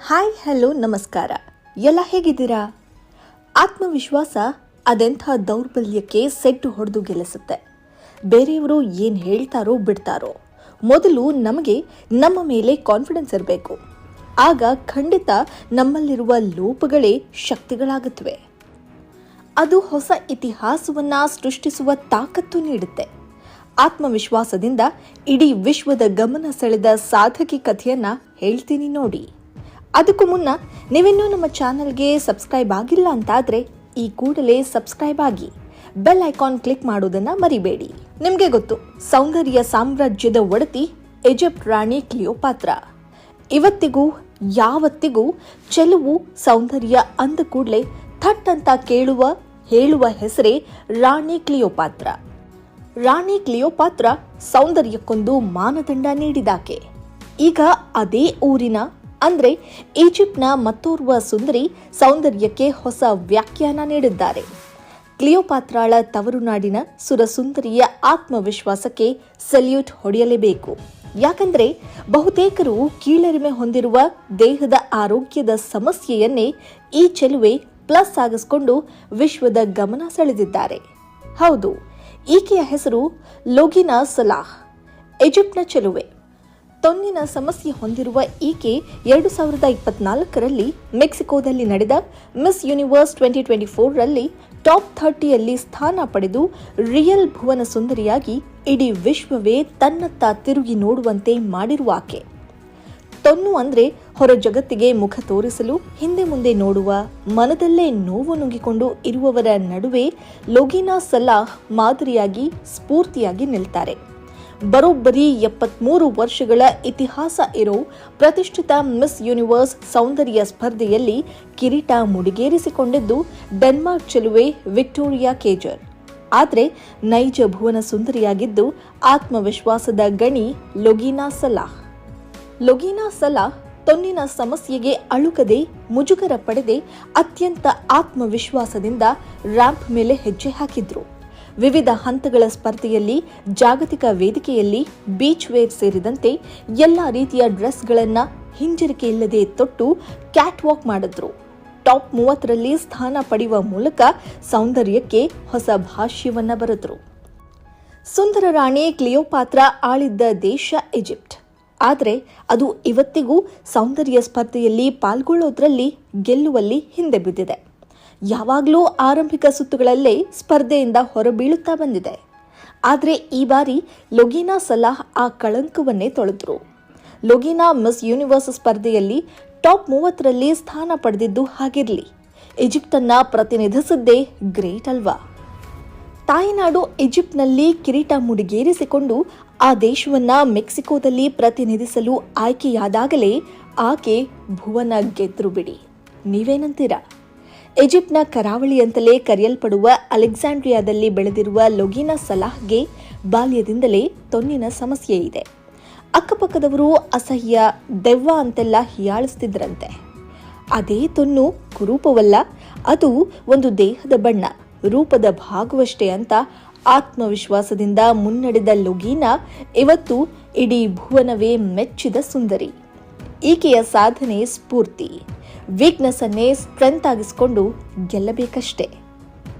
Hi, hello, ನಮಸ್ಕಾರ. ಎಲ್ಲ ಹೇಗಿದ್ದೀರಾ? ಆತ್ಮವಿಶ್ವಾಸ ಅದೆಂಥ ದೌರ್ಬಲ್ಯಕ್ಕೆ ಸೆಟ್ಟು ಹೊಡೆದು ಗೆಲ್ಲಿಸುತ್ತೆ. ಬೇರೆಯವರು ಏನು ಹೇಳ್ತಾರೋ ಬಿಡ್ತಾರೋ. ಮೊದಲು ನಮಗೆ ನಮ್ಮ ಮೇಲೆ ಕಾನ್ಫಿಡೆನ್ಸ್ ಇರಬೇಕು. ಆಗ ಖಂಡಿತ ನಮ್ಮಲ್ಲಿರುವ ಲೋಪಗಳೇ ಶಕ್ತಿಗಳಾಗುತ್ತವೆ. ಅದು ಹೊಸ ಇತಿಹಾಸವನ್ನು ಸೃಷ್ಟಿಸುವ ತಾಕತ್ತು ನೀಡುತ್ತೆ. ಆತ್ಮವಿಶ್ವಾಸದಿಂದ ಇಡೀ ವಿಶ್ವದ ಗಮನ ಸೆಳೆದ ಸಾಧಕಿ ಕಥೆಯನ್ನು ಹೇಳ್ತೀನಿ ನೋಡಿ. ಅದಕ್ಕೂ ಮುನ್ನ ನೀವಿನ್ನೂ ನಮ್ಮ ಚಾನಲ್ಗೆ ಸಬ್ಸ್ಕ್ರೈಬ್ ಆಗಿಲ್ಲ ಅಂತಾದರೆ ಈ ಕೂಡಲೇ ಸಬ್ಸ್ಕ್ರೈಬ್ ಆಗಿ ಬೆಲ್ ಐಕಾನ್ ಕ್ಲಿಕ್ ಮಾಡೋದನ್ನು ಮರಿಬೇಡಿ. ನಿಮಗೆ ಗೊತ್ತು, ಸೌಂದರ್ಯ ಸಾಮ್ರಾಜ್ಯದ ಒಡತಿ ಈಜಿಪ್ಟ್ ರಾಣಿ ಕ್ಲಿಯೋಪಾತ್ರ. ಇವತ್ತಿಗೂ, ಯಾವತ್ತಿಗೂ ಚೆಲುವು, ಸೌಂದರ್ಯ ಅಂದ ಕೂಡಲೇ ಥಟ್ ಅಂತ ಕೇಳುವ, ಹೇಳುವ ಹೆಸರೇ ರಾಣಿ ಕ್ಲಿಯೋಪಾತ್ರ. ರಾಣಿ ಕ್ಲಿಯೋಪಾತ್ರ ಸೌಂದರ್ಯಕ್ಕೊಂದು ಮಾನದಂಡ ನೀಡಿದಾಕೆ. ಈಗ ಅದೇ ಊರಿನ ಅಂದ್ರೆ ಈಜಿಪ್ಟ್ನ ಮತ್ತೋರ್ವ ಸುಂದರಿ ಸೌಂದರ್ಯಕ್ಕೆ ಹೊಸ ವ್ಯಾಖ್ಯಾನ ನೀಡಿದ್ದಾರೆ. ಕ್ಲಿಯೋಪಾತ್ರಾಳ ತವರುನಾಡಿನ ಸುರಸುಂದರಿಯ ಆತ್ಮವಿಶ್ವಾಸಕ್ಕೆ ಸಲ್ಯೂಟ್ ಹೊಡೆಯಲೇಬೇಕು. ಯಾಕಂದ್ರೆ ಬಹುತೇಕರು ಕೀಳರಿಮೆ ಹೊಂದಿರುವ ದೇಹದ ಆರೋಗ್ಯದ ಸಮಸ್ಯೆಯನ್ನೇ ಈ ಚೆಲುವೆ ಪ್ಲಸ್ ಆಗಿಸಿಕೊಂಡು ವಿಶ್ವದ ಗಮನ ಸೆಳೆದಿದ್ದಾರೆ. ಹೌದು, ಈಕೆಯ ಹೆಸರು ಲೋಗಿನಾ ಸಲಾಹ್, ಈಜಿಪ್ಟ್ನ ಚೆಲುವೆ. ತೊನ್ನಿನ ಸಮಸ್ಯೆ ಹೊಂದಿರುವ ಈಕೆ ಎರಡು ಸಾವಿರದ ಇಪ್ಪತ್ನಾಲ್ಕರಲ್ಲಿ ಮೆಕ್ಸಿಕೋದಲ್ಲಿ ನಡೆದ ಮಿಸ್ ಯೂನಿವರ್ಸ್ ಟ್ವೆಂಟಿ ಟ್ವೆಂಟಿ ಫೋರ್ರಲ್ಲಿ ಟಾಪ್ ಥರ್ಟಿಯಲ್ಲಿ ಸ್ಥಾನ ಪಡೆದು ರಿಯಲ್ ಭುವನ ಸುಂದರಿಯಾಗಿ ಇಡೀ ವಿಶ್ವವೇ ತನ್ನತ್ತ ತಿರುಗಿ ನೋಡುವಂತೆ ಮಾಡಿರುವ ಆಕೆ. ತೊನ್ನು ಅಂದರೆ ಹೊರ ಜಗತ್ತಿಗೆ ಮುಖ ತೋರಿಸಲು, ಹಿಂದೆ ಮುಂದೆ ನೋಡುವ, ಮನದಲ್ಲೇ ನೋವು ನುಂಗಿಕೊಂಡು ಇರುವವರ ನಡುವೆ ಲೋಗಿನಾ ಸಲಾಹ್ ಮಾದರಿಯಾಗಿ ಸ್ಫೂರ್ತಿಯಾಗಿ ನಿಲ್ತಾರೆ. ಬರೋಬ್ಬರಿ ಎಪ್ಪತ್ಮೂರು ವರ್ಷಗಳ ಇತಿಹಾಸ ಇರೋ ಪ್ರತಿಷ್ಠಿತ ಮಿಸ್ ಯೂನಿವರ್ಸ್ ಸೌಂದರ್ಯ ಸ್ಪರ್ಧೆಯಲ್ಲಿ ಕಿರೀಟ ಮುಡಿಗೇರಿಸಿಕೊಂಡಿದ್ದು ಡೆನ್ಮಾರ್ಕ್ ಚೆಲುವೆ ವಿಕ್ಟೋರಿಯಾ ಕೇಜರ್. ಆದರೆ ನೈಜ ಭುವನ ಸುಂದರಿಯಾಗಿದ್ದು ಆತ್ಮವಿಶ್ವಾಸದ ಗಣಿ ಲೊಗೀನಾ ಸಲಾಹ್. ಲೊಗೀನಾ ಸಲಾಹ್ ತೊನ್ನಿನ ಸಮಸ್ಯೆಗೆ ಅಳುಕದೆ ಮುಜುಗರ ಪಡೆದೆ ಅತ್ಯಂತ ಆತ್ಮವಿಶ್ವಾಸದಿಂದ ರ್ಯಾಂಪ್ ಮೇಲೆ ಹೆಜ್ಜೆ ಹಾಕಿದ್ರು. ವಿವಿಧ ಹಂತಗಳ ಸ್ಪರ್ಧೆಯಲ್ಲಿ ಜಾಗತಿಕ ವೇದಿಕೆಯಲ್ಲಿ ಬೀಚ್ ವೇರ್ ಸೇರಿದಂತೆ ಎಲ್ಲ ರೀತಿಯ ಡ್ರೆಸ್ಗಳನ್ನು ಹಿಂಜರಿಕೆ ಇಲ್ಲದೆ ತೊಟ್ಟು ಕ್ಯಾಟ್ ವಾಕ್ ಮಾಡಿದ್ರು. ಟಾಪ್ ಮೂವತ್ತರಲ್ಲಿ ಸ್ಥಾನ ಪಡೆಯುವ ಮೂಲಕ ಸೌಂದರ್ಯಕ್ಕೆ ಹೊಸ ಭಾಷ್ಯವನ್ನು ಬರೆದರು. ಸುಂದರ ರಾಣಿ ಕ್ಲಿಯೋಪಾತ್ರ ಆಳಿದ್ದ ದೇಶ ಈಜಿಪ್ಟ್. ಆದರೆ ಅದು ಇವತ್ತಿಗೂ ಸೌಂದರ್ಯ ಸ್ಪರ್ಧೆಯಲ್ಲಿ ಪಾಲ್ಗೊಳ್ಳೋದ್ರಲ್ಲಿ ಗೆಲ್ಲುವಲ್ಲಿ ಹಿಂದೆ ಬಿದ್ದಿದೆ. ಯಾವಾಗಲೂ ಆರಂಭಿಕ ಸುತ್ತುಗಳಲ್ಲೇ ಸ್ಪರ್ಧೆಯಿಂದ ಹೊರಬೀಳುತ್ತಾ ಬಂದಿದೆ. ಆದರೆ ಈ ಬಾರಿ ಲೊಗಿನಾ ಸಲಾಹ್ ಆ ಕಳಂಕವನ್ನೇ ತೊಳೆದ್ರು. ಲೊಗಿನಾ ಮಿಸ್ ಯೂನಿವರ್ಸ್ ಸ್ಪರ್ಧೆಯಲ್ಲಿ ಟಾಪ್ ಮೂವತ್ತರಲ್ಲಿ ಸ್ಥಾನ ಪಡೆದಿದ್ದು ಹಾಗಿರಲಿ. ಈಜಿಪ್ಟನ್ನು ಪ್ರತಿನಿಧಿಸಿದ್ದೇ ಗ್ರೇಟ್ ಅಲ್ವಾ? ತಾಯಿನಾಡು ಈಜಿಪ್ಟ್ನಲ್ಲಿ ಕಿರೀಟ ಮುಡಿಗೇರಿಸಿಕೊಂಡು ಆ ದೇಶವನ್ನ ಮೆಕ್ಸಿಕೋದಲ್ಲಿ ಪ್ರತಿನಿಧಿಸಲು ಆಯ್ಕೆಯಾದಾಗಲೇ ಆಕೆ ಭುವನ ಗೆದ್ರು ಬಿಡಿ ನೀವೇನಂತೀರಾ? ಈಜಿಪ್ಟ್ನ ಕರಾವಳಿ ಅಂತಲೇ ಕರೆಯಲ್ಪಡುವ ಅಲೆಕ್ಸಾಂಡ್ರಿಯಾದಲ್ಲಿ ಬೆಳೆದಿರುವ ಲೊಗಿನಾ ಸಲಾಹ್ಗೆ ಬಾಲ್ಯದಿಂದಲೇ ತೊನ್ನಿನ ಸಮಸ್ಯೆ ಇದೆ. ಅಕ್ಕಪಕ್ಕದವರು ಅಸಹ್ಯ, ದೆವ್ವ ಅಂತೆಲ್ಲ ಹೀಯಾಳಿಸ್ತಿದ್ರಂತೆ. ಅದೇ ತೊನ್ನು ಕುರೂಪವಲ್ಲ, ಅದು ಒಂದು ದೇಹದ ಬಣ್ಣ, ರೂಪದ ಭಾಗವಷ್ಟೇ ಅಂತ ಆತ್ಮವಿಶ್ವಾಸದಿಂದ ಮುನ್ನಡೆದ ಲೊಗೀನ ಇವತ್ತು ಇಡೀ ಭುವನವೇ ಮೆಚ್ಚಿದ ಸುಂದರಿ. ಈಕೆಯ ಸಾಧನೆ ಸ್ಫೂರ್ತಿ. ವೀಕ್ನೆಸ್ ಅನ್ನೇ ಸ್ಟ್ರೆಂತ್ ಆಗಿಸ್ಕೊಂಡು ಗೆಲ್ಲಬೇಕಷ್ಟೇ.